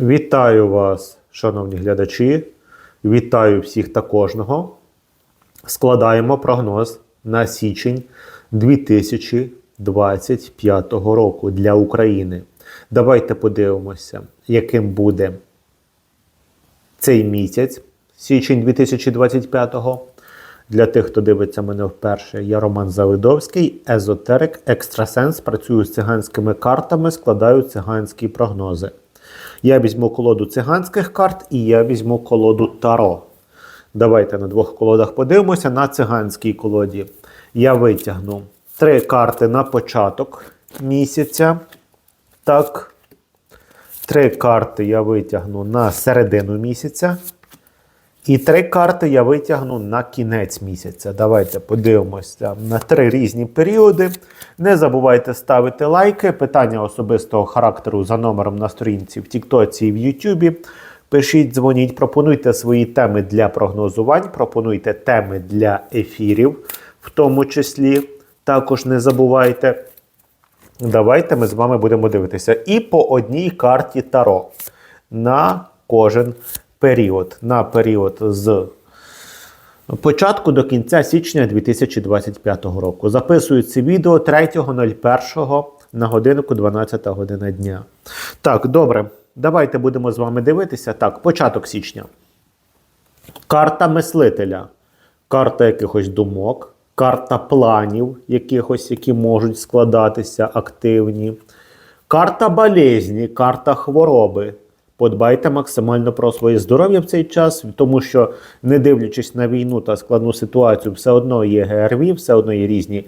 Вітаю вас, шановні глядачі. Вітаю всіх та кожного. Складаємо прогноз на січень 2025 року для України. Давайте подивимося, яким буде цей місяць, січень 2025-го. Для тих, хто дивиться мене вперше, я Роман Завидовський, езотерик, екстрасенс, працюю з циганськими картами, складаю циганські прогнози. Я візьму колоду циганських карт і я візьму колоду Таро. Давайте на двох колодах подивимося. На циганській колоді я витягну три карти на початок місяця. Так. Три карти я витягну на середину місяця. І три карти я витягну на кінець місяця. Давайте подивимося на три різні періоди. Не забувайте ставити лайки. Питання особистого характеру за номером на сторінці в Тіктоці і в Ютубі. Пишіть, дзвоніть, пропонуйте свої теми для прогнозувань, пропонуйте теми для ефірів, в тому числі. Також не забувайте. Давайте ми з вами будемо дивитися. І по одній карті Таро на кожен період. На період з початку до кінця січня 2025 року. Записую це відео 3.01 на годинку 12 година дня. Так, добре. Давайте будемо з вами дивитися. Так, початок січня. Карта мислителя, карта якихось думок, карта планів, якихось, які можуть складатися активні, карта болезні, карта хвороби. Подбайте максимально про своє здоров'я в цей час, тому що, не дивлячись на війну та складну ситуацію, все одно є ГРВІ, все одно є різні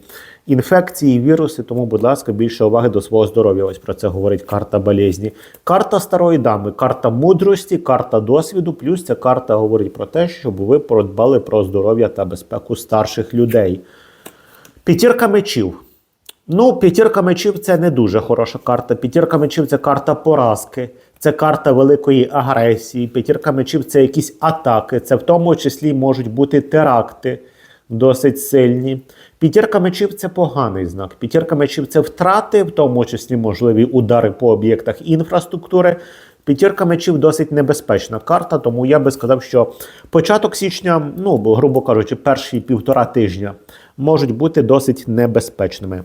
інфекції, віруси. Тому, будь ласка, більше уваги до свого здоров'я. Ось про це говорить карта болезні. Карта старої дами, карта мудрості, карта досвіду. Плюс ця карта говорить про те, щоб ви подбали про здоров'я та безпеку старших людей. П'ятірка мечів. Ну, п'ятірка мечів це не дуже хороша карта. П'ятірка мечів це карта поразки, це карта великої агресії. П'ятірка мечів це якісь атаки, це в тому числі можуть бути теракти досить сильні. П'ятірка мечів це поганий знак. П'ятірка мечів це втрати, в тому числі можливі удари по об'єктах інфраструктури. П'ятірка мечів досить небезпечна карта, тому я би сказав, що початок січня, ну грубо кажучи, перші півтора тижня можуть бути досить небезпечними.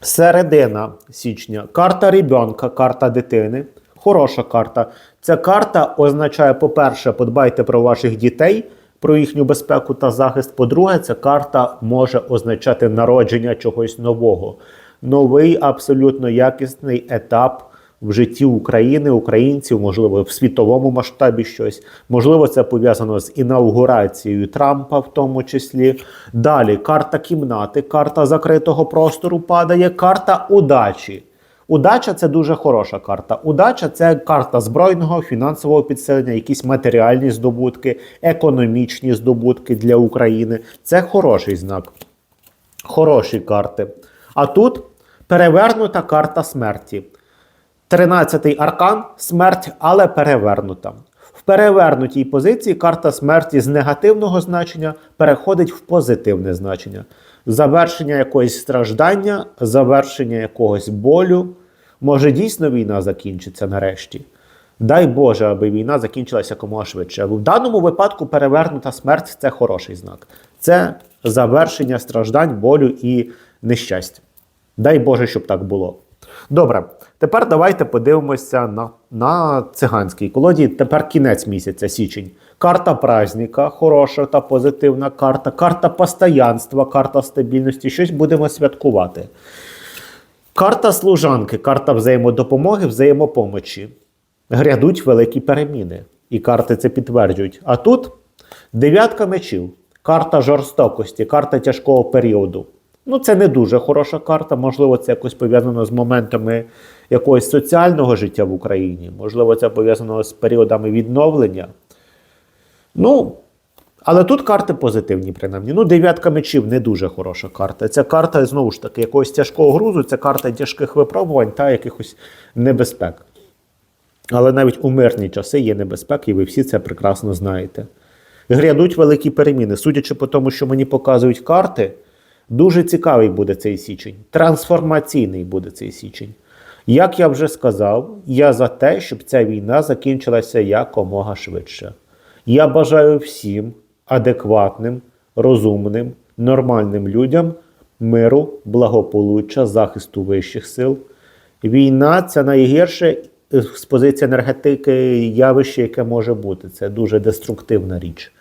Середина січня. Карта ребенка, карта дитини. Хороша карта. Ця карта означає, по-перше, подбайте про ваших дітей, про їхню безпеку та захист. По-друге, ця карта може означати народження чогось нового. Новий, абсолютно якісний етап в житті України, українців, можливо, в світовому масштабі щось. Можливо, це пов'язано з інаугурацією Трампа, в тому числі. Далі карта кімнати, карта закритого простору падає, карта удачі. Удача це дуже хороша карта. Удача це карта збройного, фінансового підсилення, якісь матеріальні здобутки, економічні здобутки для України. Це хороший знак. Хороші карти. А тут перевернута карта смерті. Тринадцятий аркан смерть, але перевернута. В перевернутій позиції карта смерті з негативного значення переходить в позитивне значення. Завершення якогось страждання, завершення якогось болю. Може дійсно війна закінчиться нарешті. Дай Боже, аби війна закінчилася якомога швидше. В даному випадку перевернута смерть це хороший знак. Це завершення страждань, болю і нещастя. Дай Боже, щоб так було. Добре, тепер давайте подивимося на на циганській колоді. Тепер кінець місяця, січень. Карта праздника, хороша та позитивна карта, карта постоянства, карта стабільності. Щось будемо святкувати. Карта служанки, карта взаємодопомоги, взаємопомочі. Грядуть великі переміни. І карти це підтверджують. А тут дев'ятка мечів, карта жорстокості, карта тяжкого періоду. Ну, це не дуже хороша карта. Можливо, це якось пов'язано з моментами якогось соціального життя в Україні. Можливо, це пов'язано з періодами відновлення. Ну, але тут карти позитивні, принаймні. Ну, дев'ятка мечів не дуже хороша карта. Ця карта, знову ж таки, якогось тяжкого грузу, це карта тяжких випробувань та якихось небезпек. Але навіть у мирні часи є небезпеки, і ви всі це прекрасно знаєте. Грядуть великі переміни. Судячи по тому, що мені показують карти. Дуже цікавий буде цей січень. Трансформаційний буде цей січень. Як я вже сказав, я за те, щоб ця війна закінчилася якомога швидше. Я бажаю всім адекватним, розумним, нормальним людям миру, благополуччя, захисту вищих сил. Війна це найгірше е, з позиції енергетики явище, яке може бути. Це дуже деструктивна річ.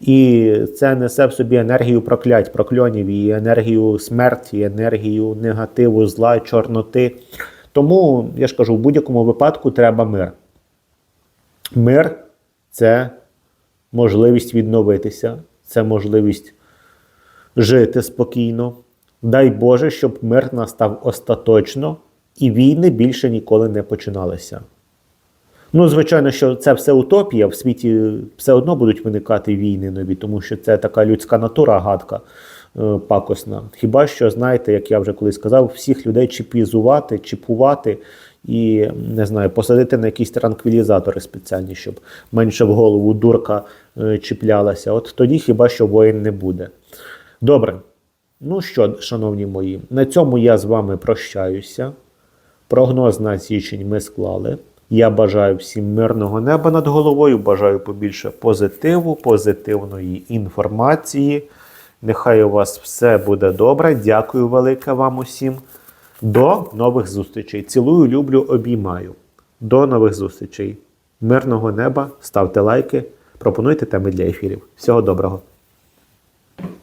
І це несе в собі енергію проклять, прокльонів, і енергію смерті, енергію негативу, зла, чорноти. Тому я ж кажу, в будь-якому випадку треба мир. Мир це можливість відновитися, це можливість жити спокійно. Дай Боже, щоб мир настав остаточно і війни більше ніколи не починалися. Ну, звичайно, що це все утопія. В світі все одно будуть виникати війни нові, тому що це така людська натура гадка е, пакосна. Хіба що, знаєте, як я вже колись сказав, всіх людей чіпізувати, чіпувати і не знаю, посадити на якісь транквілізатори спеціальні, щоб менше в голову дурка е, чіплялася. От тоді хіба що воїн не буде. Добре. Ну що, шановні мої, на цьому я з вами прощаюся. Прогноз на січень ми склали. Я бажаю всім мирного неба над головою, бажаю побільше позитиву, позитивної інформації. Нехай у вас все буде добре. Дякую велике вам усім. До нових зустрічей. Цілую, люблю, обіймаю. До нових зустрічей. Мирного неба, ставте лайки, пропонуйте теми для ефірів. Всього доброго!